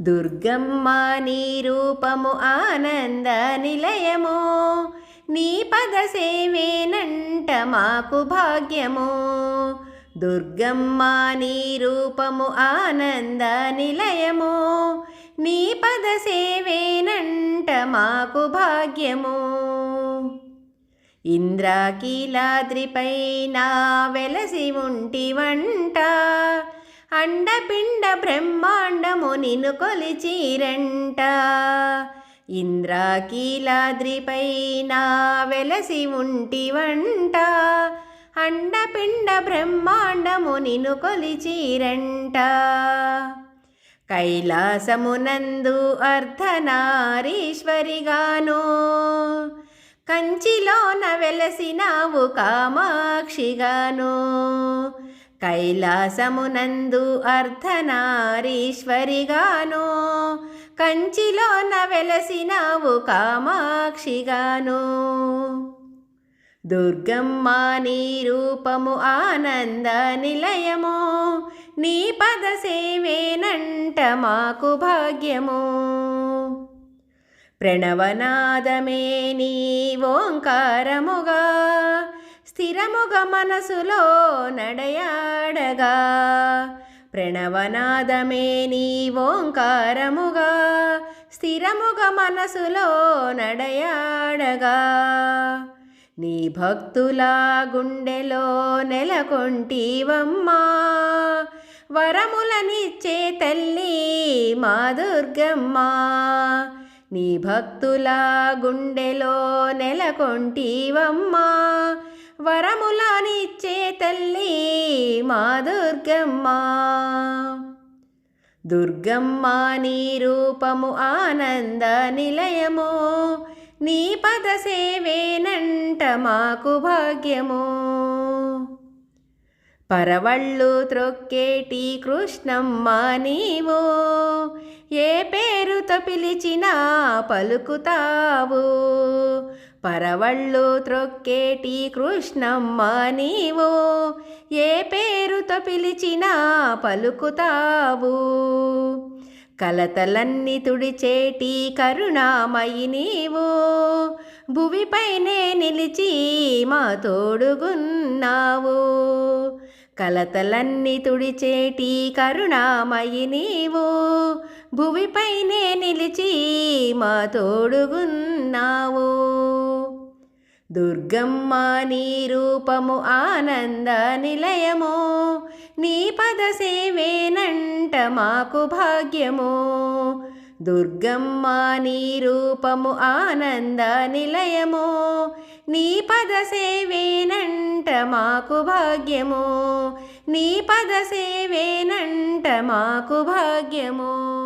దుర్గమ్మ నీ రూపము ఆనంద నిలయము. నీ పద సేవేనంట మాకు భాగ్యము. దుర్గమ్మ నీ రూపము ఆనంద నిలయము. నీ పద సేవేనంట మాకు భాగ్యము. ఇంద్రాకీలాద్రిపై నా వెలసి ఉంటివంట అండపిండ బ్రహ్మాండము నిన్ను కొలిచిరంట. ఇంద్రాకీలాద్రిపైన వెలసి ఉంటివంట. అండపిండ బ్రహ్మాండము నిన్ను కొలిచిరంట. కైలాసమునందు అర్ధనారీశ్వరిగాను. కంచిలోన వెలసినావు కామాక్షిగాను. కైలాసమునందు అర్ధనారీశ్వరిగాను కంచిలోన వెలసినావు కామాక్షిగాను. దుర్గమ్మ నీ రూపము ఆనంద నిలయము నీ పద సేవేనంట మాకు భాగ్యము. ప్రణవనాదమే నీ ఓంకారముగా స్థిరముగ మనసులో నడయాడగా. ప్రణవనాదమే నీ ఓంకారముగా. స్థిరముగ మనసులో నడయాడగా. నీ భక్తుల గుండెలో నెలకొంటివమ్మా. వరములనిచ్చే తల్లి మా దుర్గమ్మ. నీ భక్తుల గుండెలో నెలకొంటివమ్మా. వరములనిచ్చే తల్లి మా దుర్గమ్మ దుర్గమ్మ నీ రూపము ఆనంద నిలయము నీ పద సేవేనంట మాకు భాగ్యము. పరవళ్ళు త్రొక్కేటి కృష్ణమ్మ నీవు ఏ పేరుతో పిలిచినా పలుకుతావు. పరవళ్ళు త్రొక్కేటి కృష్ణమ్మ నీవు? ఏ పేరుతో పిలిచినా పలుకుతావు? కలతలన్నీ తుడిచేటి కరుణామయి నీవు? భువిపైనే నిలిచి మా తోడుగున్నావు? కలతలన్నీ తుడిచేటి కరుణామయి నీవు? భువిపైనే నిలిచి మా తోడుగున్నావు? దుర్గమ్మ నీ రూపము ఆనంద నిలయము నీ పద సేవేనంట మాకు భాగ్యము. దుర్గమ్మ నీ రూపము ఆనంద నిలయము నీ పద సేవేనంట మాకు భాగ్యము. నీ పద సేవేనంట మాకు భాగ్యము.